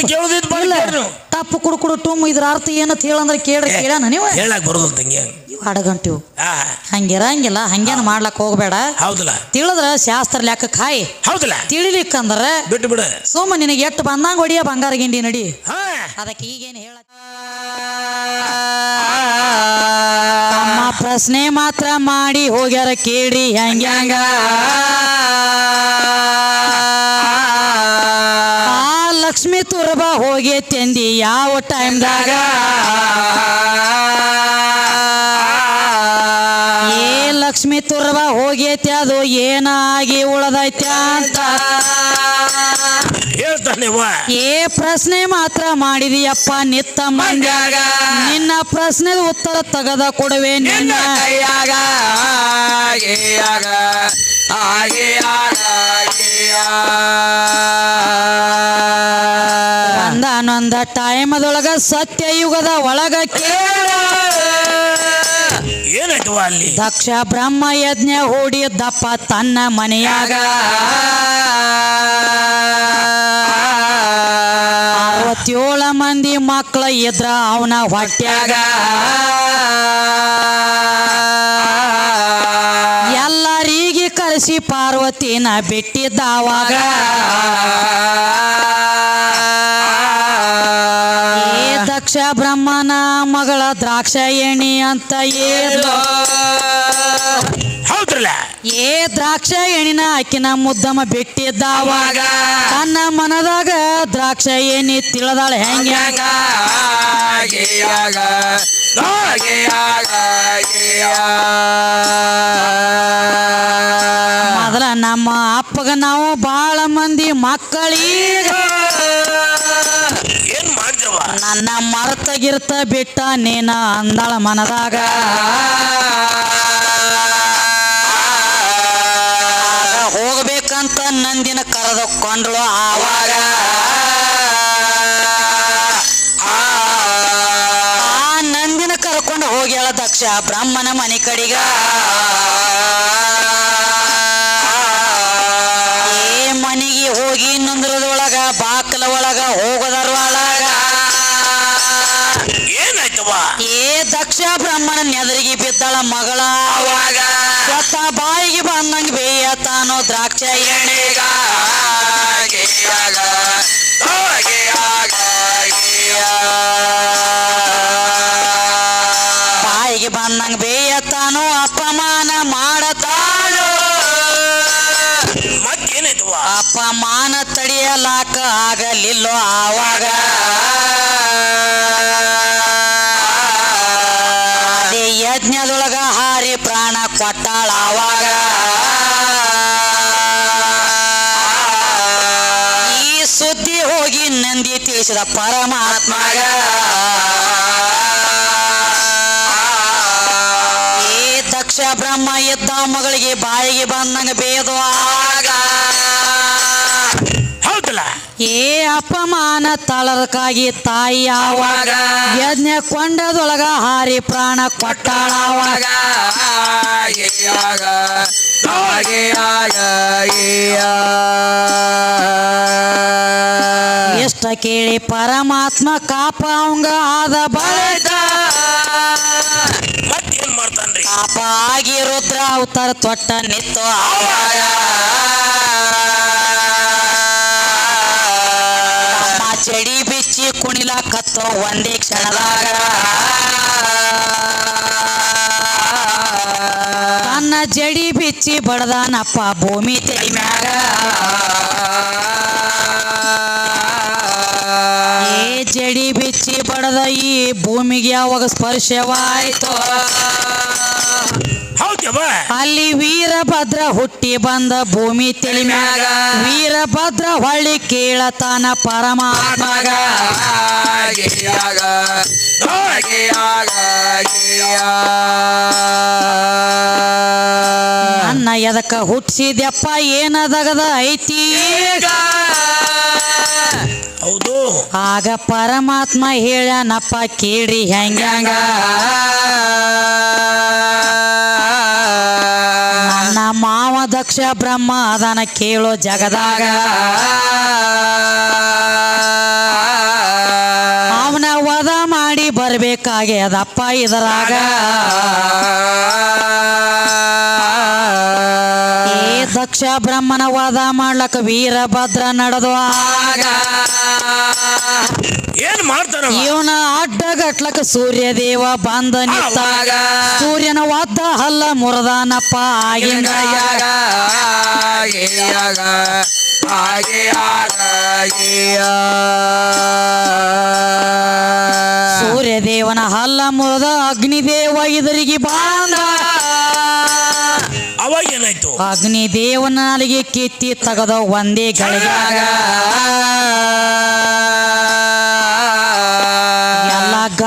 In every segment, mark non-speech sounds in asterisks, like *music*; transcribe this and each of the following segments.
ಕೇಳುದಿದ್ ಇಲ್ಲ. ತಪ್ಪು ಕುಡು ಕುಡು ಟುಮ್ ಇದ್ರ ಅರ್ಥ ಏನಂತ ಹೇಳಂದ್ರೆ ಕೇಳ್ರಿ ಕೇಳಣ ನೀವು? ಹೇಳಕ್ ಬರೋದಿಲ್ಲ ತಂಗಿ. ಇವು ಅಡಗಂಟಿವು. ಆ. ಹಂಗಿರಂಗಿಲ್ಲ ಹಂಗೇನ ಮಾಡ್ಲಕ್ ಹೋಗ್ಬೇಡ. ಹೌದಲ್ಲ. ತಿಳಿದ್ರ ಶಾಸ್ತ್ರ ಲೆಕ್ಕ ಕಾಯಿ. ಹೌದಲ್ಲ. ತಿಳಿಲಿಕ್ಕಂದ್ರ ಬಿಟ್ಟು ಬಿಡು. ಸೋಮ ನಿನಗೆ ಎಷ್ಟು ಬಂದಂಗ ಹೊಡಿಯ ಬಂಗಾರ ಗಿಂಡಿ ನಡಿ. ಹಾ. ಅದಕ್ಕೆ ಈಗೇನು ಹೇಳ ತಮ್ಮ ಪ್ರಶ್ನೆ ಮಾತ್ರ ಮಾಡಿ ಹೋಗ್ಯಾರ ಕೇಳಿ ಹೆಂಗ್ಯಾಂಗ? ಲಕ್ಷ್ಮಿ ತುರ್ಬ ತಂದಿ ಯಾವ ಟೈಮ್ದಾಗ? ಏ ಲಕ್ಷ್ಮಿ ತುರ್ಬ ಹೋಗೈತಿ ಅದು ಏನಾಗಿ ಉಳದೈತೆ ಅಂತ? ಏ ಪ್ರಶ್ನೆ ಮಾತ್ರ ಮಾಡಿದೀಯಪ್ಪ ನಿತ್ತ ಮಂಜಾಗ ನಿನ್ನ ಪ್ರಶ್ನೆ ಉತ್ತರ ತಗದ ಕೊಡುವೆ ನಿನ್ನ. ಕೈಯಾಗ ಒಂದಾನೊಂದ ಟೈಮದೊಳಗ ಸತ್ಯ ಯುಗದ ಒಳಗ ಕೇಳ. ಏನಾಯ್ತು ಅಲ್ಲಿ? ದಕ್ಷ ಬ್ರಹ್ಮ ಯಜ್ಞ ಹೂಡಿದ್ದಪ್ಪ ತನ್ನ ಮನೆಯಾಗ. ಅರವತ್ತೇಳ ಮಂದಿ ಮಕ್ಕಳ ಇದ್ರ ಅವನ ಹೊಟ್ಯಾಗ. ಕರೆಸಿ ಪಾರ್ವತಿನ ಬಿಟ್ಟಿದ್ದಾವಾಗ ಏ ದಕ್ಷ ಬ್ರಹ್ಮನ ಮಗಳ ದ್ರಾಕ್ಷ ಎಣಿ ಅಂತ ಏದ್ಲು ಹೌದ್ರಲ್ಲ? ಏ ದ್ರಾಕ್ಷ ಎಣಿನ ಆಕಿನ ಮುದ್ದಮ್ಮ ಬಿಟ್ಟಿದ್ದಾವಾಗ ತನ್ನ ಮನದಾಗ ದ್ರಾಕ್ಷ ಎಣಿ ತಿಳಿದಾಳ ಹೆಂಗ? ಆಗೇಯಾಗ ಆಗೇಯಾಗ ಮೊದಲ ನಮ್ಮ ಅಪ್ಪಗ ನಾವು ಬಾಳ ಮಂದಿ ಮಕ್ಕಳೀಗ. ಏನ್ ಮಾಡಿದ್ರವ ನನ್ನ ಮರ್ತ ಗಿರ್ತ ಬಿಟ್ಟ ನೀನ ಅಂದಳ ಮನದಾಗ. ಹೋಗ್ಬೇಕಂತ ನಂದಿನ ಕರೆದುಕೊಂಡ್ಳು ಆವಾಗ. ಆ ನಂದಿನ ಕರ್ಕೊಂಡು ಹೋಗ್ಯಾಳ ದಕ್ಷ ಬ್ರಹ್ಮನ ಮನೆ ಕಡಿಗ. ಆಗಲಿಲ್ಲೋ ಆವಾಗ. ಯಜ್ಞದೊಳಗ ಹಾರಿ ಪ್ರಾಣ ಕೊಟ್ಟಾಳ ಆವಾಗ. ಈ ಸುದ್ದಿ ಹೋಗಿ ನಂದಿ ತಿಳಿಸಿದ ಪರಮಾತ್ಮಗ. ಈ ದಕ್ಷ ಬ್ರಹ್ಮ ಇದ್ದ ಮಗಳಿಗೆ ಬಾಯಿಗೆ ಬಂದಂಗ ಬೇದು ಏ ಅಪಮಾನ ತಳರಕಾಗಿ ತಾಯಿ ಆವಾಗ ಯಜ್ಞ ಕೊಂಡದೊಳಗ ಹಾರಿ ಪ್ರಾಣ ಕೊಟ್ಟಾಳ ಆವಾಗ. ಎಷ್ಟ ಕೇಳಿ ಪರಮಾತ್ಮ ಕಾಪ ಅವಂಗ ಆದ ಮಾಡ್ತಾನ್ರಿ ಪಾಪ ಆಗಿ ರುದ್ರ ಅವತಾರ ತೊಟ್ಟ ನಿತ್ತು ಆವಾಗ. ಚಡಿ ಬಿಚ್ಚಿ ಕುಣಿಲಾಕತ್ತೋ ಒಂದೇ ಕ್ಷಣದಾಗ. ತನ್ನ ಜಡಿ ಬಿಚ್ಚಿ ಬಡದಾನಪ್ಪ ಭೂಮಿ ತಡಿ ಮ್ಯಾಗ. ಜಡಿ ಬಿಚ್ಚಿ ಬಡದ ಈ ಭೂಮಿಗೆ ಯಾವಾಗ ಸ್ಪರ್ಶವಾಯ್ತು. ಅಲ್ಲಿ ವೀರಭದ್ರ ಹುಟ್ಟಿ ಬಂದ ಭೂಮಿ ತಿಳಿಮ್ಯಾಗ ಮ್ಯಾಗ. ವೀರಭದ್ರ ಹೊಳ್ಳಿ ಕೇಳತಾನ ಪರಮಾತ್ಮಗ. ನನ್ನ ಎದಕ್ಕ ಹುಟ್ಟಿಸಿದ್ಯಪ್ಪ ಏನದಗದ ಐತಿ? ಹೌದು. ಆಗ ಪರಮಾತ್ಮ ಹೇಳನಪ್ಪ ಕೇಳಿ ಹೆಂಗ್ಯಾಂಗ? ಬ್ರಹ್ಮ ಅದಾನ ಕೇಳೋ ಜಗದಾಗ. ಅವನ ವಾದ ಮಾಡಿ ಬರ್ಬೇಕಾಗ್ಯದಪ್ಪ ಇದರಾಗ. ಏ ದಕ್ಷ ಬ್ರಹ್ಮನ ವಧ ಮಾಡ್ಲಕ್ಕ ವೀರಭದ್ರ ನಡೆದು ಆಗ. ಏನ್ ಮಾಡ್ತಾರ ಇವನ ಅಡ್ಡಗಟ್ಲಕ ಸೂರ್ಯ ದೇವ ಬಂದ ನಿಂತಾಗ ಸೂರ್ಯನ ವಾದ ಹಲ್ಲ ಮುರದಾನಪ್ಪ ಆಗಿಂದ. ಸೂರ್ಯ ದೇವನ ಹಲ್ಲ ಮುರದ ಅಗ್ನಿದೇವ ಇದರಿಗೆ ಬಾಂದ. ಅವಾಗ ಏನಾಯ್ತು? ಅಗ್ನಿದೇವನ ಅಲ್ಲಿಗೆ ಕಿತ್ತಿ ತಗದ ಒಂದೇ ಗಳಿಗಾಗ.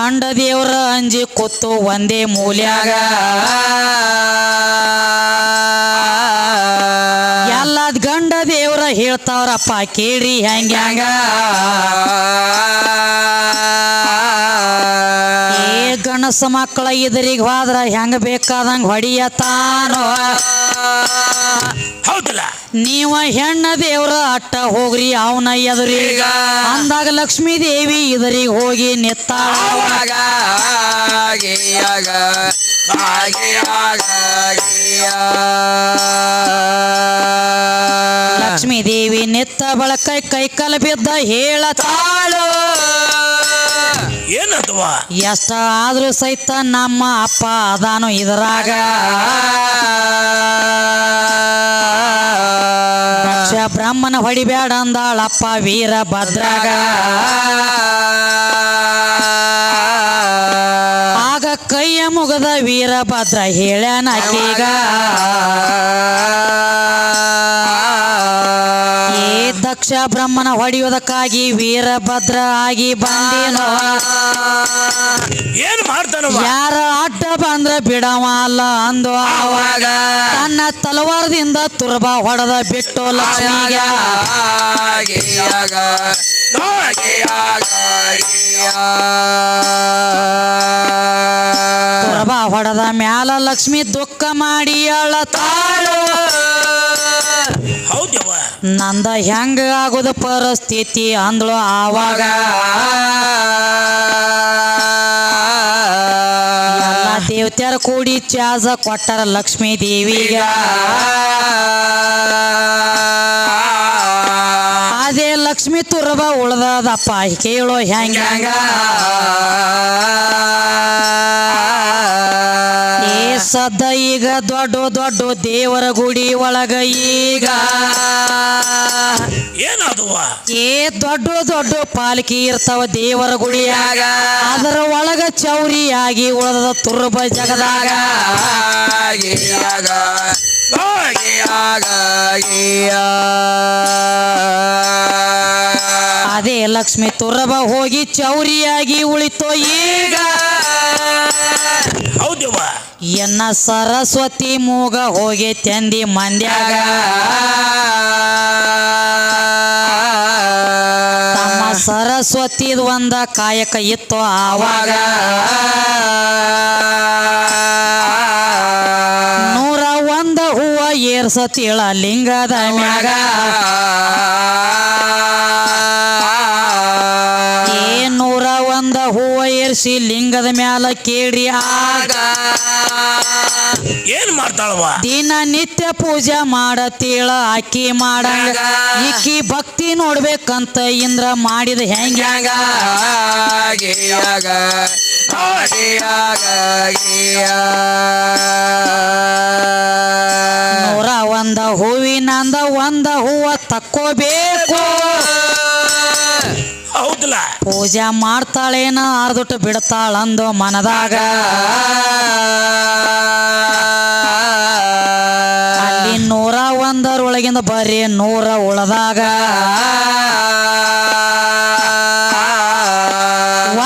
ಗಂಡ ದೇವರ ಅಂಜಿ ಕೂತು ಒಂದೇ ಮೂಲ್ಯಾಗ. ಎಲ್ಲದ ಗಂಡ ದೇವ್ರ ಹೇಳ್ತಾವ್ರಪ್ಪ, ಕೇಳ್ರಿ ಹೆಂಗ್ಯಾಂಗ. ಹೆಂಗ ಏ ಗಣಸ ಮಕ್ಕಳ ಇದರಿಗೆ ಹೋದ್ರ ಹೆಂಗ ಬೇಕಾದಂಗ ಹೊಡಿಯತಾನೋ. ಹೌದಲ್ಲ? ನೀವ ಹೆಣ್ಣ ದೇವ್ರ ಅಟ್ಟ ಹೋಗ್ರಿ ಅವನ ಎದುರೀಗ. ಅಂದಾಗ ಲಕ್ಷ್ಮೀ ದೇವಿ ಇದರಿಗೆ ಹೋಗಿ ನಿತ್ತಾಳ. ಲಕ್ಷ್ಮೀ ದೇವಿ ನಿತ್ತ ಬಳಕ ಕೈ ಕಲ ಬಿದ್ದ ಹೇಳತಾಳು ಏನಂತವ ಎಷ್ಟ ಆದ್ರೂ ಸಹಿತ ನಮ್ಮ ಅಪ್ಪ ಅದಾನು ಇದರಾಗ. ದಕ್ಷ ಬ್ರಾಹ್ಮಣ ಹೊಡಿಬೇಡ ಅಂದಾಳಪ್ಪ ವೀರಭದ್ರಾಗ ಆಗ ಕೈಯ ಮುಗದ ವೀರಭದ್ರ ಹೇಳ್ಯಾನಕೀಗ ಏ ದಕ್ಷ ಬ್ರಹ್ಮನ ಹೊಡೆಯುವುದಕ್ಕಾಗಿ ವೀರಭದ್ರ ಆಗಿ ಬಂದೇನೋ. ಏನ್ ಮಾಡ್ತಾನವ ಯಾರ ಬಂದ್ರ ಬಿಡವ ಅಲ್ಲ ಅಂದು ಆವಾಗ ತನ್ನ ತಲವಾರದಿಂದ ತುರ್ಬ ಹೊಡೆದ ಬಿಟ್ಟು ಲಕ್ಷ್ಮಿಯಾಗ ತುರ್ಬ ಹೊಡೆದ ಮ್ಯಾಲ ಲಕ್ಷ್ಮಿ ದುಃಖ ಮಾಡಿ ಅಳತಾಳು ನಂದ ಹೆಂಗ ಆಗೋದ ಪರಿಸ್ಥಿತಿ ಅಂದ್ಳು ಆವಾಗ. ದೇವತ್ಯಾರ ಕೂಡಿ ಚಾಜ ಕೊಟ್ಟಾರ ಲಕ್ಷ್ಮೀ ದೇವಿಗ. ಅದೇ ಲಕ್ಷ್ಮಿ ತುರ್ಬ ಉಳ್ದದಪ್ಪ ಕೇಳೋ ಹೆಂಗ ಸದ್ದ ಈಗ ದೊಡ್ಡ ದೊಡ್ಡ ದೇವರ ಗುಡಿ ಒಳಗ ಈಗ. ಏನದು ಏ ದೊಡ್ಡ ದೊಡ್ಡ ಪಾಲಕಿ ಇರ್ತಾವ ದೇವರ ಗುಡಿಯಾಗ. ಅದರ ಒಳಗ ಚೌರಿಯಾಗಿ ಉಳದ ತುರ್ಬ ಜಗದಾಗ. ಅದೇ ಲಕ್ಷ್ಮಿ ತುರಬ ಹೋಗಿ ಚೌರಿಯಾಗಿ ಉಳಿತೋ ಈಗ. ಹೌದವ ಎನ್ನ ಸರಸ್ವತಿ ಮೂಗ ಹೋಗಿ ತಂದಿ ಮಂದ್ಯಾಗ. ತಮ್ಮ ಸರಸ್ವತಿದ್ ಒಂದ ಕಾಯಕ ಇತ್ತು ಆವಾಗ. ನೂರ ಒಂದ ಹೂವ ಏರ್ಸತಿಳ ಲಿಂಗದ ಮ್ಯಾಗ ಏ ಒಂದ ಹೂವ ಏರ್ಸಿ ಲಿಂಗದ ಮ್ಯಾಲ ಕೇಳಿ ಆಗ. ಏನ್ ಮಾಡ್ತಾಳವ ದಿನ ನಿತ್ಯ ಪೂಜೆ ಮಾಡತೀಳ ಆಕಿ ಮಾಡಂಗ ಇಕ್ಕಿ ಭಕ್ತಿ ನೋಡ್ಬೇಕಂತ ಇಂದ್ರ ಮಾಡಿದ ಹೆಂಗ. ನೂರ ಒಂದ ಹೂವಿನಂದ ಒಂದ ಹೂವ ತಕ್ಕೋಬೇಕು. ಪೂಜೆ ಮಾಡ್ತಾಳೇನ, ಆರ್ದುಟ್ಟು ಬಿಡ್ತಾಳಂದು ಮನದಾಗ. ಅಲ್ಲಿ ನೂರ ಒಂದರೊಳಗಿಂದ ಬರೀ ನೂರ ಉಳದಾಗ.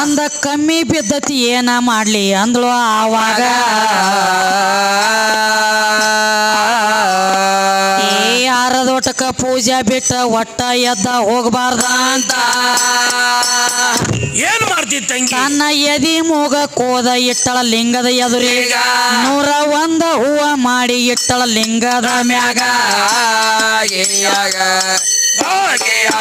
ಒಂದ ಕಮ್ಮಿ ಬಿದ್ದತಿ ಏನ ಮಾಡ್ಲಿ ಅಂದ್ಳು ಆವಾಗ. ಆರದೊಟಕ ಪೂಜೆ ಬಿಟ್ಟ ಒಟ್ಟ ಎದ್ದ ಹೋಗಬಾರ್ದ ಅಂತ ಏನ್ ಮಾಡ್ತಿ ತಂಗಿ? ತನ್ನ ಎದಿ ಮೂಗ ಕೋದ ಇಟ್ಟಳ ಲಿಂಗದ ಎದುರೀಗ. ನೂರ ಒಂದ ಹೂವ ಮಾಡಿ ಇಟ್ಟಳ ಲಿಂಗದ ಮ್ಯಾಗ. ಏನ್ ಕೇಳಿದ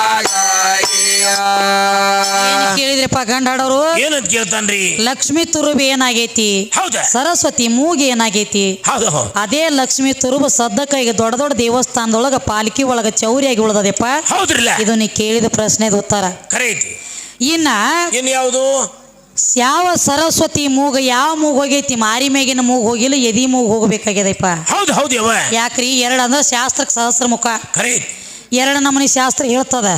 ಕೇಳಿದ್ರಪ್ಪ ಗಂಡ ಹಾಡೋರು? ಏನಂತ ಕೇಳ್ತಾನ್ರಿ? ಲಕ್ಷ್ಮಿ ತುರುಬ ಏನಾಗೈತಿ? ಹೌದಾ? ಸರಸ್ವತಿ ಮೂಗ್ ಏನಾಗೈತಿ? ಹೌದು ಹೌದು. ಅದೇ ಲಕ್ಷ್ಮಿ ತುರುಬ ಸದ್ದಕ್ಕ ಈಗ ದೊಡ್ಡ ದೊಡ್ಡ ದೇವಸ್ಥಾನದೊಳಗ ಪಾಲಿಕೆ ಒಳಗ ಚೌರಿಯಾಗಿ ಉಳ್ದದಪ್ಪ. ಹೌದ್ರಿಲ್ಲ? ಇದು ನೀ ಕೇಳಿದ ಪ್ರಶ್ನೆದ ಉತ್ತರ. ಕರೆ ಐತಿ ಇನ್ನ ಇನ್ ಯಾವುದು? ಯಾವ ಸರಸ್ವತಿ ಮೂಗ ಯಾವ ಮೂಗ್ ಹೋಗೈತಿ? ಮಾರಿ ಮೇಗಿನ ಮೂಗ್ ಹೋಗಿಲ್ಲ ಎದಿ ಮೂಗ್ ಹೋಗ್ಬೇಕಾಗ್ಯದಪ್ಪ. ಹೌದು ಹೌದು ಯವ್ವ. ಯಾಕ್ರಿ? ಎರಡು ಅಂದ್ರೆ ಶಾಸ್ತ್ರಕ್ಕೆ ಸಹಸ್ರ ಮುಖ ಐತಿ ಎರಡು ನಮೂನಿ ಶಾಸ್ತ್ರ ಹೇಳ್ತದ.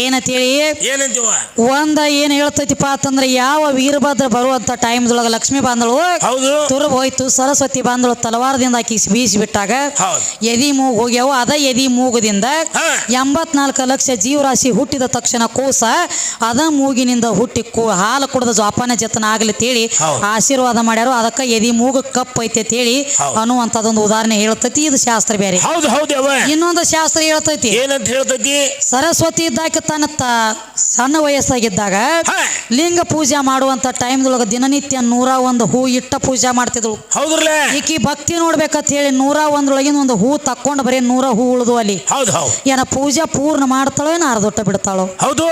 ಏನಂತೇಳಿ? ಏನಂತೀವ? ಒಂದ ಏನ್ ಹೇಳ್ತೈತಿಪ್ಪ ಅಂತಂದ್ರೆ ಯಾವ ವೀರಭದ್ರ ಬರುವಂತ ಟೈಮ್ದೊಳಗ ಲಕ್ಷ್ಮಿ ಬಾಂಧವಳು ಹೌದು. ತುರುಬ್ ಹೋಯ್ತು ಸರಸ್ವತಿ ಬಾಂಧವಳು ತಲವಾರದಿಂದ ಆಕಿ ಬೀಸಿ ಬಿಟ್ಟಾಗ ಎದಿ ಮೂಗು ಹೋಗ್ಯಾವ ಅದ ಎದಿ ಮೂಗದಿಂದ. ಎಂಬತ್ನಾಲ್ಕು ಲಕ್ಷ ಜೀವರಾಶಿ ಹುಟ್ಟಿದ ತಕ್ಷಣ ಕೂಸ ಅದ ಮೂಗಿನಿಂದ ಹುಟ್ಟಿ ಕೂ ಹಾಲು ಕುಡಿದ ಜೋಪಾನ ಜತನ ಆಗ್ಲಿ ತೇಳಿ ಆಶೀರ್ವಾದ ಮಾಡ್ಯಾರು. ಅದಕ್ಕ ಎದಿ ಮೂಗ ಕಪ್ ಐತೆ ತೇಳಿ ಹೇಳಿ ಅನ್ನುವಂಥದ್ದೊಂದು ಉದಾಹರಣೆ ಹೇಳ್ತೈತಿ. ಇದು ಶಾಸ್ತ್ರ ಬೇರೆ ಇನ್ನೊಂದು ಶಾಸ್ತ್ರ ಹೇಳ್ತೈತಿ. ಏನಂತ ಹೇಳ್ತೈತಿ? ಸರಸ್ವತಿ ಇದ್ದಾಕ ತನ್ನ ತ ಸಣ್ಣ ವಯಸ್ಸಾಗಿದ್ದಾಗ ಹಾ. ಲಿಂಗ ಪೂಜೆ ಮಾಡುವಂತ ಟೈಮ್ದೊಳಗ ದಿನನಿತ್ಯ ನೂರ ಒಂದು ಹೂ ಇಟ್ಟ ಪೂಜೆ ಮಾಡ್ತಿದ್ಳು ಹೌದ್ರಲ್ಲ? ಈಕಿ ಭಕ್ತಿ ನೋಡ್ಬೇಕಂತ ಹೇಳಿ ನೂರ ಒಂದ್ರೊಳಗಿನ ಒಂದು ಹೂ ತಕ್ಕೊಂಡು ಬರೀ ನೂರ ಹೂ ಉಳಿದು ಅಲ್ಲಿ. ಹೌದು ಹೌದು. ಏನ ಪೂಜೆ ಪೂರ್ಣ ಮಾಡ್ತಾಳೋ ಏನ ಅರ್ಧೊಟ್ಟ ಬಿಡ್ತಾಳೋ? ಹೌದು.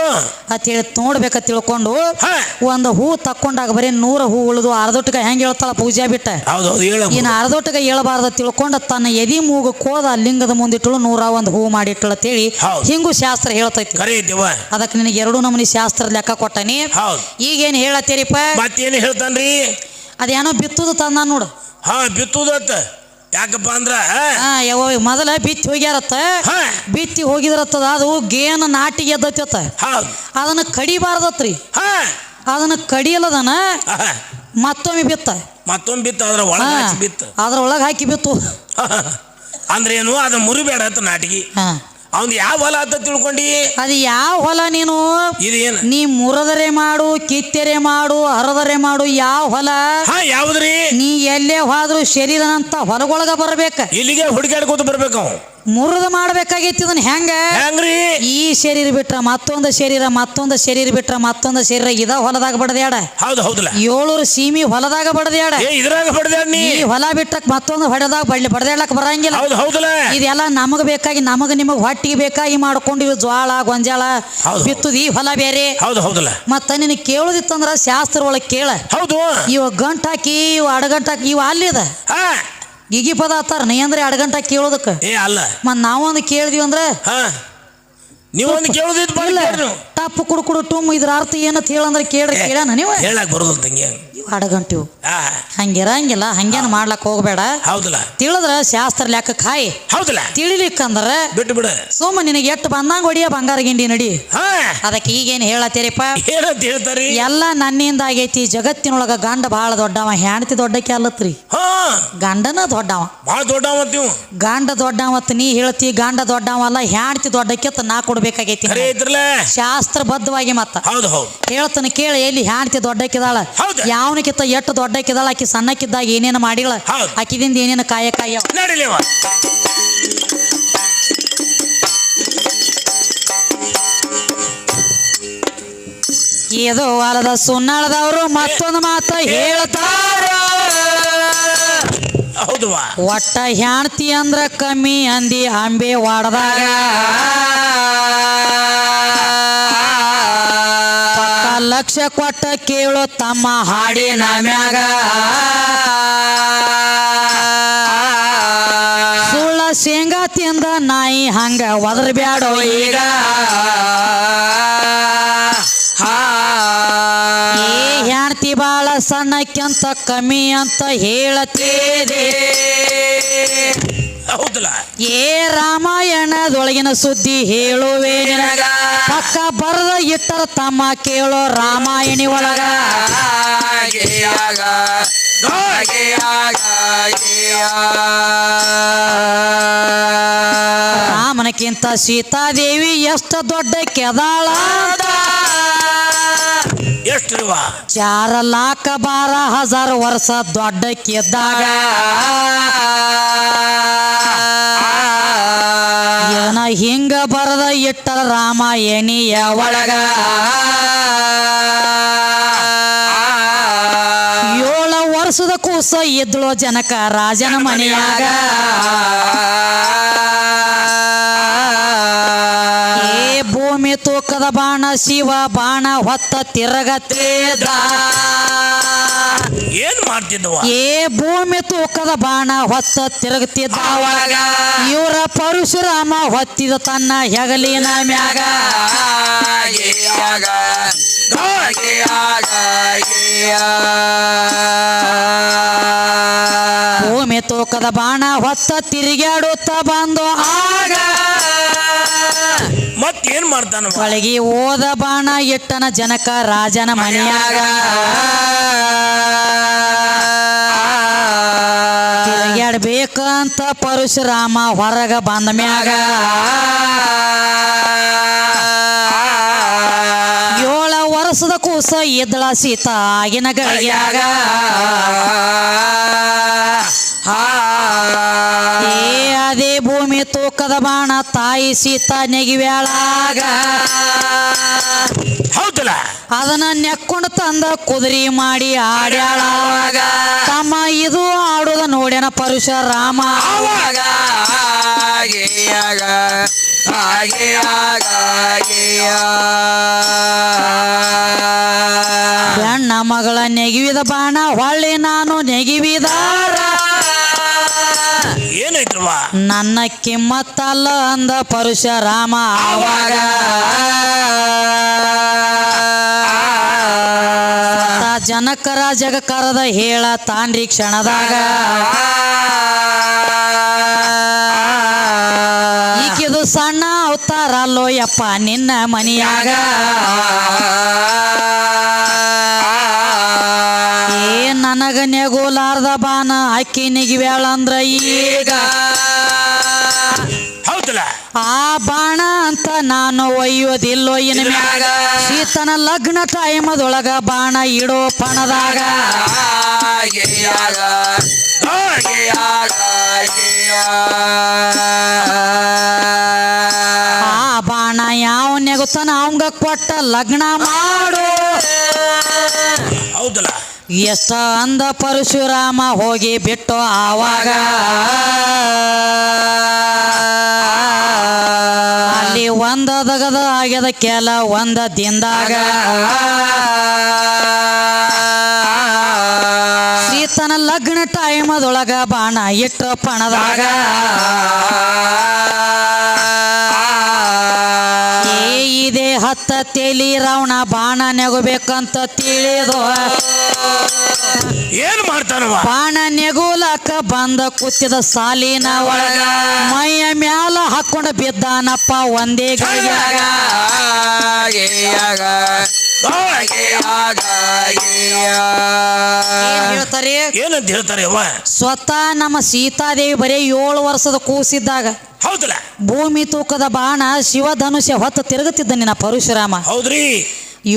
ಅಂತ ಹೇಳಿ ನೋಡ್ಬೇಕ ತಿಳ್ಕೊಂಡು ಹಾ. ಒಂದು ಹೂ ತಕ್ಕೊಂಡಾಗ ಬರೀ ನೂರ ಹೂ ಉಳಿದು ಅರ್ಧೊಟ್ಟಿಗೆ ಹೆಂಗ್ ಹೇಳ್ತಾಳ ಪೂಜೆ ಬಿಟ್ಟ? ಹೌದು ಹೌದು ಹೇಳ. ಇನ್ನು ಅರ್ಧೊಟ್ಟಿಗೆ ಹೇಳಬಾರ್ದ ತಿಳ್ಕೊಂಡು ತನ್ನ ಎದಿ ಮೂಗು ಕೋದ ಆ ಲಿಂಗದ ಮುಂದಿಟ್ಟಳು ನೂರ ಒಂದು ಹೂ ಮಾಡಿಟ್ಟಳು ಅಂತೇಳಿ ಹಿಂಗು ಹಿಂಗೂ ಶಾಸ್ತ್ರ ಹೇಳ್ತೈತಿ ಅದಕ್ಕೆ ನಿನಗೆ ಎರಡು ನಮೂನಿ ಶಾಸ್ತ್ರ ಲೆಕ್ಕ ಕೊಟ್ಟನಿ. ಹೌದು. ಈಗೇನು ಹೇಳತ್ತೀರಿಪ್ಪ? ಮತ್ತೇನು ಹೇಳ್ತಾನ್ರಿ? ಅದೇನೋ ಬಿತ್ತುದು ತಂದ ನೋಡು. ಹಾ ಬಿತ್ತುದತ್ತ. ಯಾಕಪ್ಪ ಅಂದ್ರ? ಹಾ ಯಾವ ಮೊದಲ ಬಿತ್ತಿ ಹೋಗ್ಯಾರತ್ತ. ಬಿತ್ತಿ ಹೋಗಿದ್ರತ್ತದ ಅದು ಗೇನ ನಾಟಿ ಗೆದ್ದತ್ತ ಅದನ್ನ ಕಡಿಬಾರ್ದತ್ರಿ. ಹಾ. ಅದನ್ನ ಕಡಿಯಲ್ಲದನ ಮತ್ತೊಮ್ಮೆ ಬಿತ್ತ. ಮತ್ತೊಮ್ಮೆ ಬಿತ್ತ ಅದ್ರ ಒಳಗ ಬಿತ್ತ. ಅದ್ರ ಒಳಗೆ ಹಾಕಿ ಬಿತ್ತು. *laughs* ಅಂದ್ರೆ ಏನು ಅದನ್ನ ಮುರಿಬೇಡ ನಾಟಿಗೆ. ಹಾ. ಅವ್ನ್ ಯಾವ ಹೊಲ ಅಂತ ತಿಳ್ಕೊಂಡಿ? ಅದು ಯಾವ ಹೊಲ ನೀನು? ಇದು ಏನು? ನೀ ಮುರದರೆ ಮಾಡು ಕಿತ್ತರೆ ಮಾಡು ಹರದರೆ ಮಾಡು ಯಾವ ಹೊಲ? ಹಾ ಯಾವ್ದ್ರಿ? ನೀ ಎಲ್ಲೇ ಹೋದ್ರು ಶರೀರನಂತ ಹೊಲಗೊಳಗ ಬರ್ಬೇಕ. ಇಲ್ಲಿಗೆ ಹುಡುಗಾಡ್ಕೋತ ಬರ್ಬೇಕು ಅವ. ಮುರಿದು ಮಾಡ್ಬೇಕಾಗೈತಿ ಇದನ್ನ ಹೆಂಗ? ಹೆಂಗ್ರಿ? ಈ ಶರೀರ ಬಿಟ್ರ ಮತ್ತೊಂದು ಶರೀರ ಮತ್ತೊಂದು ಶರೀರ ಬಿಟ್ರ ಮತ್ತೊಂದು ಶರೀರ ಇದ ಹೊಲದಾಗ ಬಡದ್ಯಾಡ? ಹೌದು ಹೌದಲ್ಲ. ಏಳೂರು ಸೀಮಿ ಹೊಲದಾಗ ಬಡದ್ಯಾಡ? ಏ ಇದ್ರಾಗ ಬಡ್ದ್ಯಾಡ ನೀ? ಈ ಹೊಲ ಬಿಟ್ಟಕ್ ಮತ್ತೊಂದು ಹೊಡೆದಾಗ ಬಡ್ಲಿ ಬಡದ್ಯಾಡಕ್ ಬರಂಗಿಲ್ಲ. ಹೌದು ಹೌದಲ್ಲ. ಇದೆಲ್ಲ ನಮಗ್ ಬೇಕಾಗಿ ನಮಗ್ ನಿಮಗ್ ಹೊಟ್ಟಿಗೆ ಬೇಕಾಗಿ ಮಾಡ್ಕೊಂಡಿವಿ ಜ್ವಾಳ ಗೊಂಜಾಳ ಹೌದು. ಬಿತ್ತುದು ಈ ಹೊಲ ಬೇರೆ. ಹೌದು ಹೌದಲ್ಲ. ಮತ್ತ ನಿನ್ ಕೇಳುದಿತ್ತಂದ್ರ ಶಾಸ್ತ್ರ ಒಳಗ್ ಕೇಳ. ಹೌದು. ಇವ ಗಂಟ್ ಹಾಕಿ ಇವ ಅಡಗಂಟ್ ಹಾಕಿ ಇವ ಅಲ್ಲಿದ ಹಾ. ಗಿಗಿ ಪದ ಆತಾರ ನೀ ಅಂದ್ರೆ ಅಡಗಂಟ ಕೇಳೋದಕ್ಕ. ಏ ಅಲ್ಲ. ಮತ್ ನಾವೊಂದು ಕೇಳಿದ್ವಿ ಅಂದ್ರೆ ಹಾ. ನೀವೊಂದು ಕೇಳುದಿತ್ತು ಇಲ್ಲ. ಟಪ್ಪು ಕುಡು ಕುಡು ಟುಮ್ ಇದ್ರ ಅರ್ಥ ಏನಂತ ಹೇಳಂದ್ರೆ ಕೇಳ್ರಿ ಕೇಳ ನೀವು? ಹೇಳಕ್ ಬರೋದಿಲ್ಲ ತಂಗಿ. ಅಡಗಂಟಿವು ಹಂಗಿರಂಗಿಲ್ಲ ಹಂಗೇನು ಮಾಡ್ಲಕ್ ಹೋಗ್ಬೇಡ. ಹೌದಲ್ಲ. ತಿಳಿದ್ರ ಶಾಸ್ತ್ರ ಲೆಕ್ಕ ಕಾಯಿ ಹೌದಲ್ಲ. ತಿಳಿಲಿಕ್ಕಂದ್ರ ಬಿಟ್ಟು ಬಿಡ. ಸುಮ್ಮ ನಿನಗೆ ಎಷ್ಟು ಬಂದಂಗ ಹೊಡಿಯ ಬಂಗಾರ ಗಿಂಡಿ ನಡಿ. ಅದಕ್ಕೆ ಈಗೇನು ಹೇಳತ್ತೀರಿಪ್ಪ? ಏನಂತ ಹೇಳ್ತಾರಿ? ಎಲ್ಲ ನನ್ನಿಂದ ಆಗೈತಿ ಜಗತ್ತಿನೊಳಗ ಗಂಡ ಬಹಳ ದೊಡ್ಡವ ಹೆಂಡತಿ ದೊಡ್ಡ ಅಲ್ಲತ್ರಿ. ಗಂಡನ ದೊಡ್ಡವ. ಬಹಳ ದೊಡ್ಡವ ನೀವು. ಗಂಡ ದೊಡ್ಡವತ್ ನೀ ಹೇಳ್ತಿ ಗಂಡ ದೊಡ್ಡವಲ್ಲ ಹೆಂಡತಿ ದೊಡ್ಡಕ್ಕೆ ನಾ ಕೊಡ್ಬೇಕಾಗೈತಿ ಶಾಸ್ತ್ರ ಬದ್ಧವಾಗಿ ಶಾಸ್ತ್ರಬದ್ಧವಾಗಿ ಮತ್ತ. ಹೌದು ಹೌದು. ಹೇಳ್ತಾನೆ ಕೇಳಿ ಎಲ್ಲಿ ಹೆಂಡತಿ ದೊಡ್ಡಕ್ಕಿದಾಳ? ಹೌದು. ಯಾವನಕ್ಕಿಂತ ಎಷ್ಟು ದೊಡ್ಡಕ್ಕಿದಾಳ ಆಕಿ ಸಣ್ಣಕ್ಕಿದ್ದಾಗ ಏನೇನು ಮಾಡಿಗಳ ಹೌದು. ಆಕಿದಿಂದ ಏನೇನು ಕಾಯ ಕಾಯ ನಡಿಲಿವ ಇದು ಹೊಲದ ಸುನ್ನಾಳದವರು ಮತ್ತೊಂದು ಮಾತು ಹೇಳ್ತಾರ. ಹೌದವಾ. ಒಟ್ಟ ಹ್ಯಾಣ್ತಿ ಅಂದ್ರ ಕಮ್ಮಿ ಅಂದಿ ಅಂಬೆ ವಾಡದಾಗ. ಲಕ್ಷ ಕೊಟ್ಟ ಕೇಳು ತಮ್ಮ ಹಾಡಿ ಮ್ಯಾಗ. ಸುಳ್ಳ ಶೇಂಗಾ ತಿಂದ ನಾಯಿ ಹಂಗ ಒದರ್ ಬ್ಯಾಡೋ ಈಗ ಹೆಣ್ತಿ ಬಾಳ ಸಣ್ಣಕ್ಕಿಂತ ಕಮ್ಮಿ ಅಂತ ಹೇಳತ್ತೇದೆ ಹೌದಲ್ಲ? ಏ ರಾಮಾಯಣದೊಳಗಿನ ಸುದ್ದಿ ಹೇಳುವೆ ನಿನಗ. ಪಕ್ಕ ಬರದ ಇಟ್ಟರ ತಮ್ಮ ಕೇಳೋ ರಾಮಾಯಣಿ ಒಳಗ. ರಾಮನಕ್ಕಿಂತ ಸೀತಾದೇವಿ ಎಷ್ಟು ದೊಡ್ಡ ಕೆದಾಳ ಎಷ್ಟ್ರಿವ ಚಾರ ಲಾಖ ಬಾರ ಹಜಾರ್ ವರ್ಷ ದೊಡ್ಡ ಕೆದ್ದಾಗ. ಹಿಂಗ ಬರದ ಇಟ್ಟರ ರಾಮಾಯಣಿಯ ಒಳಗ? ಏಳ ವರ್ಷದ ಕೂಸ ಇದ್ಳು ಜನಕ ರಾಜನ ಮನೆಯಾಗ. ಏ ಭೂಮಿ ತೂಕದ ಬಾಣ ಶಿವ ಬಾಣ ಹೊತ್ತ ತಿರಗತ್ತೇದ ಏನ್ ಮಾಡ್ತಿದ್ವ? ಏ ಭೂಮಿ ತೂಕದ ಬಾಣ ಹೊತ್ತ ತಿರುಗುತ್ತಿದ್ದ ಇವರ ಪರಶುರಾಮ ಹೊತ್ತಿದ ತನ್ನ ಹೆಗಲಿನ ಮ್ಯಾಗ. ಭೂಮಿ ತೂಕದ ಬಾಣ ಹೊತ್ತ ತಿರುಗಾಡುತ್ತ ಬಂದು ಆಗ ಮತ್ತೇನ್ ಮಾಡ್ತಾನ ಒಳಗಿ ಓದ ಬಾಣ ಇಟ್ಟನ ಜನಕ ರಾಜನ ಮನೆಯಾಗ. ಅಂತ ಪರಶುರಾಮ ಹೊರಗ ಬಂದ ಮ್ಯಾಗ. ಏಳ ವರ್ಷದ ಕೂಸ ಎದ್ದಳ ಸೀತಾ ಆಗಿನ ಗಳಿಗ್ಯಾಗ. ತೂಕದ ಬಾಣ ತಾಯಿ ಸೀತಾ ನೆಗಿವ್ಯಾಳಾಗ. ಹೌದಲ್ಲ? ಅದನ್ನ ನೆಕ್ಕೊಂಡು ತಂದ ಕುದುರಿ ಮಾಡಿ ಆಡ್ಯಾಳಾಗ ತಮ್ಮ ಇದು ಆಡುದ ನೋಡ್ಯಾನ ಪರುಷ ರಾಮ. ಹೆಣ್ಣ ಮಗಳ ನೆಗಿವಿದ ಬಾಣ ಹೊಳ್ಳಿ ನಾನು ನೆಗಿವಿದಾರ ಏನಾಯ್ತವ ನನ್ನ ಕಿಮ್ಮತ್ತಲ್ಲ ಅಂದ ಪರಶುರಾಮ ಆವಾಗ. ಜನಕರ ಜಗಕರದ ಹೇಳ ತಾಂಡ್ರಿ ಕ್ಷಣದಾಗ. ಈಕಿದು ಸಣ್ಣ ಅವತಾರ ಲೋಯಪ್ಪ ಯಪ್ಪ ನಿನ್ನ ಮನಿಯಾಗ. ನನಗ ನೆಗೋಲಾರ್ದ ಬಾನ ಅಕ್ಕಿ ನೆಗಿವ್ಯಾಳ ಅಂದ್ರ ಈಗ. ಹೌದಲ್ಲ? ಆ ಬಾಣ ಅಂತ ನಾನು ಒಯ್ಯೋದಿಲ್ಲೋ ಇನ್ ಮ್ಯಾಗ. ಸೀತನ ಲಗ್ನ ಟೈಮದೊಳಗ ಬಾಣ ಇಡೋ ಪಣದಾಗ. ಆ ಬಾಣ ಯಾವ ನೆಗುತ್ತಾನ ಅವಂಗ ಕೊಟ್ಟ ಲಗ್ನ ಮಾಡು. ಹೌದಲ್ಲ? ಎಷ್ಟ ಅಂದ ಪರಶುರಾಮ ಹೋಗಿ ಬಿಟ್ಟು ಆವಾಗ ಅಲ್ಲಿ ಒಂದ ದಗದ ಆಗ್ಯದ ಕೆಲ ಒಂದ ದಿಂದಾಗ ಸೀತನ ಲಗ್ನ ಟೈಮದೊಳಗ ಬಾಣ ಇಟ್ಟು ಪಣದಾಗ ಇದೆ ಹತ್ತ ತೇಲಿ ರಾವಣ ಬಾಣ ನೆಗಬೇಕಂತ ತಿಳಿದು ಏನ್ ಮಾಡ್ತಾನವ? ಬಾಣ ನೆಗುಲಕ ಬಂದ ಕೂತಿದ ಸಾಲಿನ ಒಳಗ ಮೈಯ ಮ್ಯಾಲ ಹಾಕೊಂಡ ಬಿದ್ದಾನಪ್ಪ ಒಂದೇ ಗಳಿಗ್ಯಾಗ ಏನ್ ಹೇಳ್ತಾರೆ? ಏನಂತ ಹೇಳ್ತಾರೆ ಅವ್ವ? ಸ್ವತಃ ನಮ್ಮ ಸೀತಾದೇವಿ ಬರೀ ಏಳು ವರ್ಷದ ಕೂಸಿದ್ದಾಗ ಹೌದಲ್ಲ ಭೂಮಿ ತೂಕದ ಬಾಣ ಶಿವಧನುಷ್ಯ ಹೊತ್ತು ತಿರುಗುತ್ತಿದ್ದ ನಿನ್ನ ಪರಶುರಾಮ. ಹೌದ್ರಿ.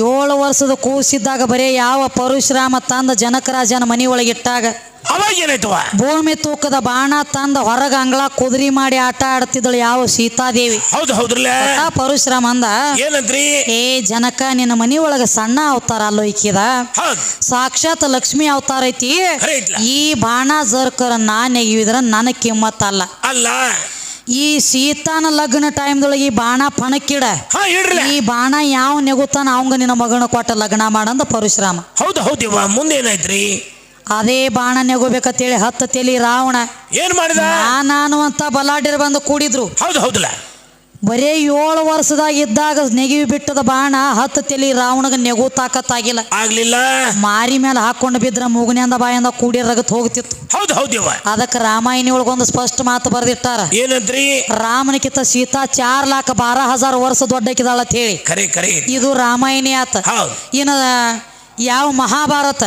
ಏಳು ವರ್ಷದ ಕೂಸಿದ್ದಾಗ ಬರೀ ಯಾವ ಪರಶುರಾಮ ತಂದ ಜನಕರಾಜನ ಮನೆಯೊಳಗಿಟ್ಟಾಗ ಒಳಗಿಟ್ಟಾಗ ಅವಾಗ ಏನಾಯ್ತವ? ಭೂಮಿ ತೂಕದ ಬಾಣ ತಂದ ಹೊರಗ ಅಂಗಳ ಕುದುರಿ ಮಾಡಿ ಆಟ ಆಡ್ತಿದ್ದಳು ಯಾವ ಸೀತಾದೇವಿ. ಹೌದು ಹೌದ್ರಲ್ಲ? ಆ ಪರಶುರಾಮ ಅಂದ ಏನಂತ್ರಿ ಏ ಜನಕ ನಿನ್ನ ಮನಿ ಒಳಗ ಸಣ್ಣ ಅವತಾರ ಅಲ್ಲೋ ಈಕಿದ ಸಾಕ್ಷಾತ್ ಲಕ್ಷ್ಮಿ ಅವತಾರ ಐತಿ. ಈ ಬಾಣ ಜರ್ಕರ ನಾ ನನ ನನ್ನ ಕಿಮ್ಮತ್ತಲ್ಲ. ಅಲ್ಲ. ಈ ಸೀತಾನ ಲಗ್ನ ಟೈಮ್ದೊಳಗೆ ಈ ಬಾಣ ಪಣಕ್ಕಿಡ ಈ ಬಾಣ ಯಾವ ನೆಗುತ್ತಾನ ಅವಂಗ ನಿನ್ನ ಮಗನ ಕೊಟ್ಟ ಲಗ್ನ ಮಾಡಂದ ಪರಶುರಾಮ. ಹೌದು ಹೌದಿವ ಮುಂದೆ ಏನಾಯ್ತ್ರಿ ಅದೇ ಬಾಣ ನೆಗೋಬೇಕಂತೇಳಿ ಹತ್ತು ತೆಲಿ ರಾವಣ. ಏನ್ ಮಾಡಿದ? ನಾನು ಅಂತ ಬಲಾಢ್ಯರು ಬಂದು ಕೂಡಿದ್ರು. ಹೌದು ಹೌದಲ್ಲ ಬರೇ ಏಳು ವರ್ಷದಾಗ ಇದ್ದಾಗ ನೆಗಿ ಬಿಟ್ಟದ ಬಾಣ ಹತ್ತು ತೆಲಿ ರಾವಣಗ ನೆಗು ತಾಕತ್ತಾಗಿಲ್ಲ. ಆಗ್ಲಿಲ್ಲ. ಮಾರಿ ಮೇಲೆ ಹಾಕೊಂಡು ಬಿದ್ರ ಮೂಗನಿಂದ ಬಾಯಿಂದ ಕೂಡಿ ರಗತ್ ಹೋಗ್ತಿತ್ತು. ಹೌದು ಹೌದಿವ ಅದಕ್ಕೆ ರಾಮಾಯಣಿ ಒಳಗೊಂದು ಸ್ಪಷ್ಟ ಮಾತು ಬರೆದಿಟ್ಟಾರ. ಏನಂತ್ರಿ? ರಾಮನಕಿತ ಸೀತಾ ಚಾರ್ ಲಾಖ ಬಾರ ಹಜಾರ್ ವರ್ಷ ದೊಡ್ಡಕಿದಾಳ ಅಂತ ಹೇಳಿ. ಕರೆ ಕರೆ. ಇದು ರಾಮಾಯಣಿ ಆತ. ಏನದ ಯಾವ ಮಹಾಭಾರತ?